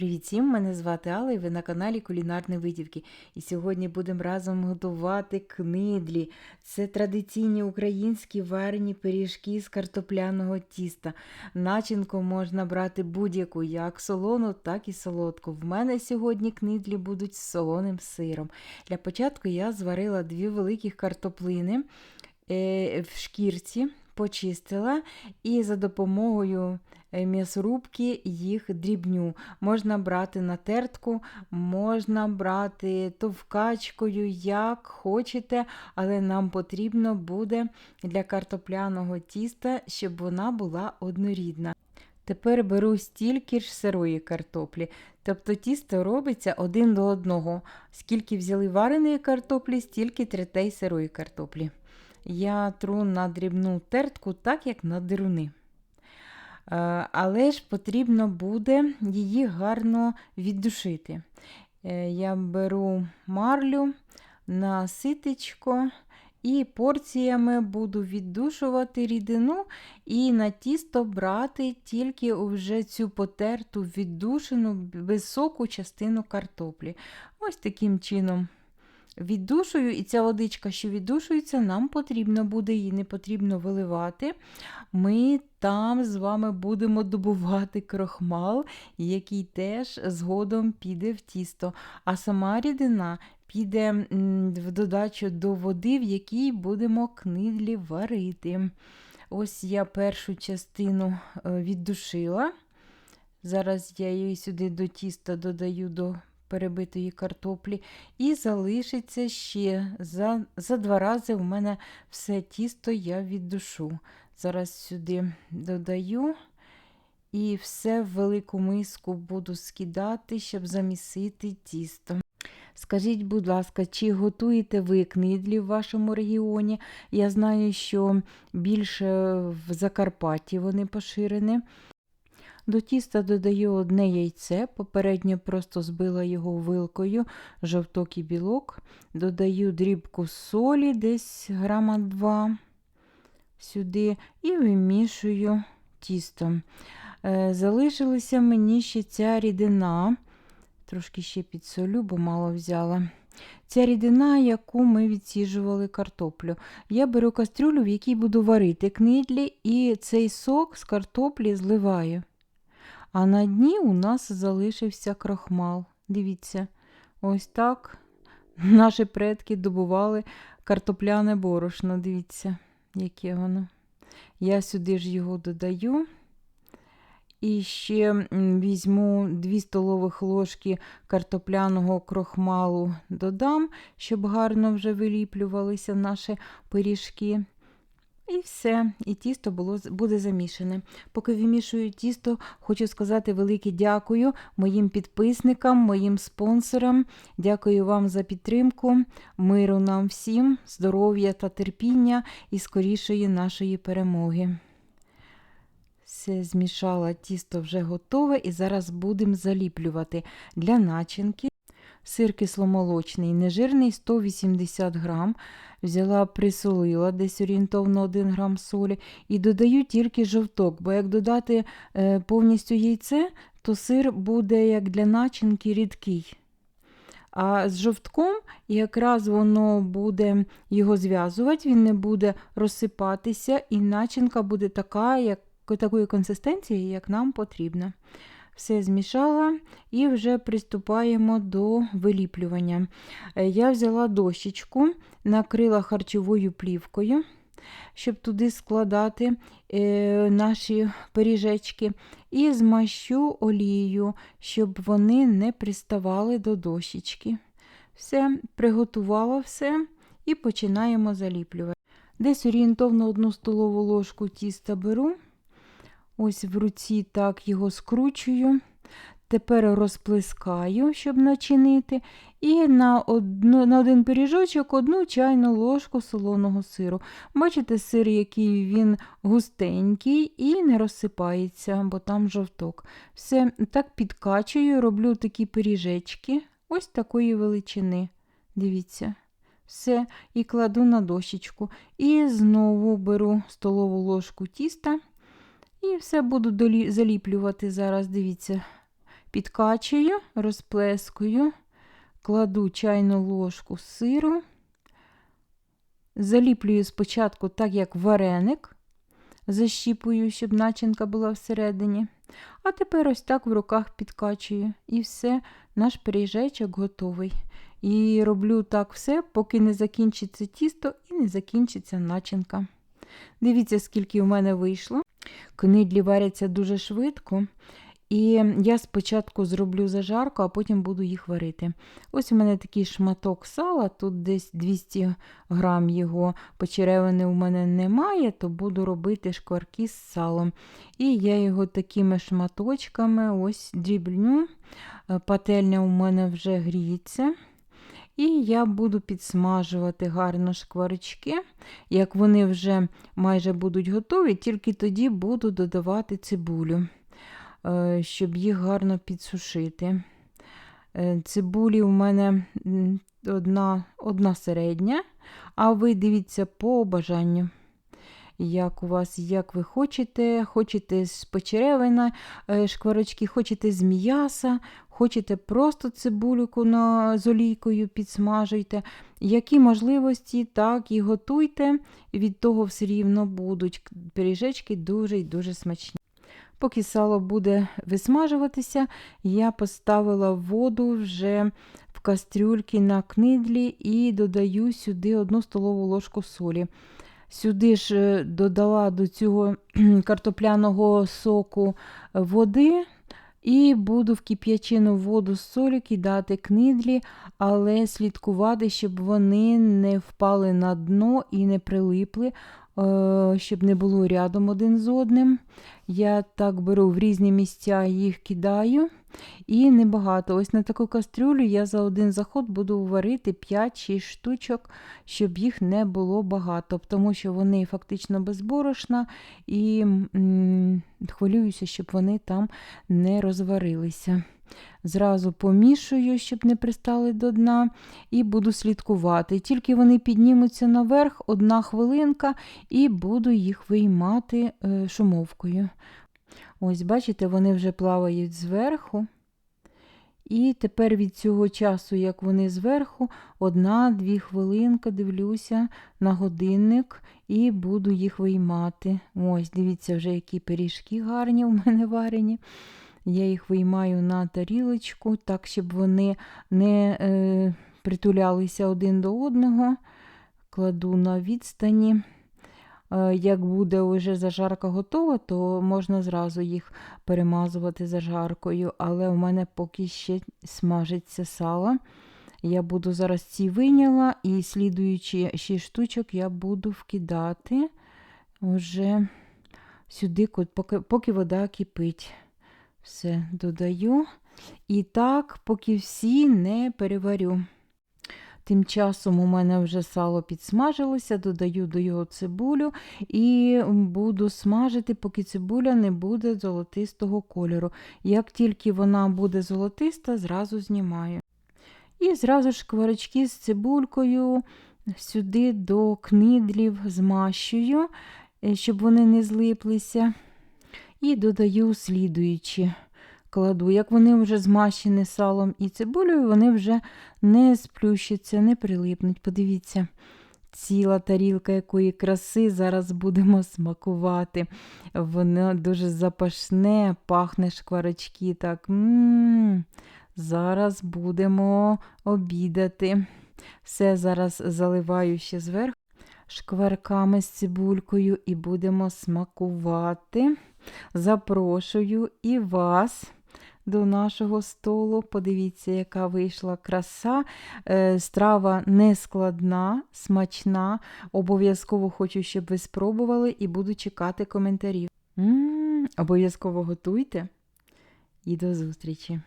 Привіт всім! Мене звати Алла і ви на каналі Кулінарні Витівки. І сьогодні будемо разом готувати книдлі. Це традиційні українські варені пиріжки з картопляного тіста. Начинку можна брати будь-яку, як солону, так і солодку. В мене сьогодні книдлі будуть з солоним сиром. Для початку я зварила дві великих картоплини е, в шкірці, почистила і за допомогою е, м'ясорубки їх дрібню. Можна брати на тертку, можна брати товкачкою, як хочете, але нам потрібно буде для картопляного тіста, щоб вона була однорідна. Тепер беру стільки ж сирої картоплі. Тобто тісто робиться один до одного. Скільки взяли вареної картоплі, стільки третей сирої картоплі. Я тру на дрібну тертку, так як на дируни. Е, Але ж потрібно буде її гарно віддушити. Е, Я беру марлю на ситечко і порціями буду віддушувати рідину і на тісто брати тільки вже цю потерту віддушену високу частину картоплі. Ось таким чином віддушую, і ця водичка, що віддушується, нам потрібно буде, її не потрібно виливати. Ми там з вами будемо добувати крохмал, який теж згодом піде в тісто. А сама рідина піде в додачу до води, в якій будемо книдлі варити. Ось я першу частину е, віддушила. Зараз я її сюди до тіста додаю до перебитої картоплі. І залишиться ще за за два рази у мене все тісто я віддушу. Зараз сюди додаю і все в велику миску буду скидати, щоб замісити тісто. Скажіть, будь ласка, чи готуєте ви книдлі в вашому регіоні? Я знаю, що більше в Закарпатті вони поширені. До тіста додаю одне яйце, попередньо просто збила його вилкою, жовток і білок. Додаю дрібку солі, десь грама 2 сюди, і вимішую тісто. Е, залишилася мені ще ця рідина, трошки ще підсолю, бо мало взяла. Ця рідина, яку ми відсіжували картоплю. Я беру кастрюлю, в якій буду варити книдлі, і цей сок з картоплі зливаю. А на дні у нас залишився крохмал. Дивіться, ось так наші предки добували картопляне борошно. Дивіться, яке воно. Я сюди ж його додаю. І ще візьму 2 столових ложки картопляного крохмалу додам, щоб гарно вже виліплювалися наші пиріжки. І все, і тісто було, буде замішане. Поки вимішую тісто, хочу сказати велике дякую моїм підписникам, моїм спонсорам. Дякую вам за підтримку, миру нам всім, здоров'я та терпіння і скорішої нашої перемоги. Все, змішала тісто вже готове, і зараз будемо заліплювати для начинки. Сир кисломолочний, нежирний 180 грам. Взяла, присолила десь орієнтовно 1 грам солі і додаю тільки жовток, бо як додати е, повністю яйце, то сир буде як для начинки рідкий. А з жовтком якраз воно буде його зв'язувати, він не буде розсипатися, і начинка буде така, як, такої консистенції, як нам потрібно. Все змішала і вже приступаємо до виліплювання. Е, я взяла дощечку, накрила харчовою плівкою, щоб туди складати е, наші пиріжечки, і змащу олією, щоб вони не приставали до дощечки. Все, приготувала все і починаємо заліплювати. Десь орієнтовно одну столову ложку тіста беру. Ось в руці так його скручую. Тепер розплескаю, щоб начинити, і на одну, на один пиріжочок одну чайну ложку солоного сиру. Бачите, сир, який він густенький і не розсипається, бо там жовток. Все так підкачую, роблю такі пиріжечки, ось такої величини. Дивіться. Все, і кладу на дощечку. І знову беру столову ложку тіста. І все буду долі... заліплювати зараз, дивіться, підкачую, розплескую, кладу чайну ложку сиру, заліплюю спочатку так, як вареник, защіпую, щоб начинка була всередині. А тепер ось так в руках підкачую. І все, наш пиріжечок готовий. І роблю так все, поки не закінчиться тісто і не закінчиться начинка. Дивіться, скільки в мене вийшло. Книдлі варяться дуже швидко. І я спочатку зроблю зажарку, а потім буду їх варити. Ось у мене такий шматок сала, тут десь 200 грам його почеревини у мене немає, то буду робити шкварки з салом. І я його такими шматочками ось дрібню. Е, Пательня у мене вже гріється. І я буду підсмажувати гарно шкварочки. Як вони вже майже будуть готові, тільки тоді буду додавати цибулю. Е, щоб їх гарно підсушити. Е, цибулі у мене одна одна середня, а ви дивіться по бажанню. Як у вас, як ви хочете, хочете з почеревина е, шкварочки, хочете з м'яса, хочете просто цибулюку на, з олійкою підсмажуйте. Які можливості, так і готуйте, від того все рівно будуть пиріжечки дуже і дуже смачні. Поки сало буде висмажуватися, я поставила воду вже в кастрюльки на книдлі і додаю сюди одну столову ложку солі. Сюди ж е, додала до цього картопляного соку води. І буду в кип'ячену воду з солі кидати книдлі, але слідкувати, щоб вони не впали на дно і не прилипли, Е, щоб не було рядом один з одним. Я так беру в різні місця, їх кидаю. І небагато. Ось на таку кастрюлю я за один заход буду варити 5-6 штучок, щоб їх не було багато, тому що вони фактично безборошна і м хвилююся, щоб вони там не розварилися. Зразу помішую, щоб не пристали до дна, і буду слідкувати. Тільки вони піднімуться наверх, одна хвилинка, і буду їх виймати е, шумовкою. Ось, бачите, вони вже плавають зверху. І тепер від цього часу, як вони зверху, одна-дві хвилинки дивлюся на годинник і буду їх виймати. Ось, дивіться, вже які пиріжки гарні у мене варені. Я їх виймаю на тарілочку, так, щоб вони не е, притулялися один до одного. Кладу на відстані. Е, як буде вже зажарка готова, то можна зразу їх перемазувати зажаркою, але у мене поки ще смажиться сало. Я буду зараз ці виняла, і слідуючи 6 штучок, я буду вкидати вже сюди, поки, поки вода кипить. Все додаю. І так, поки всі не переварю. Тим часом у мене вже сало підсмажилося, додаю до його цибулю і буду смажити, поки цибуля не буде золотистого кольору. Як тільки вона буде золотиста, зразу знімаю. І зразу ж кварочки з цибулькою сюди до книдлів змащую, е, щоб вони не злиплися. І додаю слідуючі кладу. Як вони вже змащені салом і цибулею, вони вже не сплющаться, не прилипнуть. Подивіться, ціла тарілка якої краси зараз будемо смакувати. Воно дуже запашне, пахне шкварочки. так. М -м -м. Зараз будемо обідати. Все зараз заливаю ще зверху шкварками з цибулькою і будемо смакувати. Запрошую і вас до нашого столу. Подивіться, яка вийшла краса. Е, страва нескладна, смачна. Обов'язково хочу, щоб ви спробували, і буду чекати коментарів. Обов'язково готуйте і до зустрічі!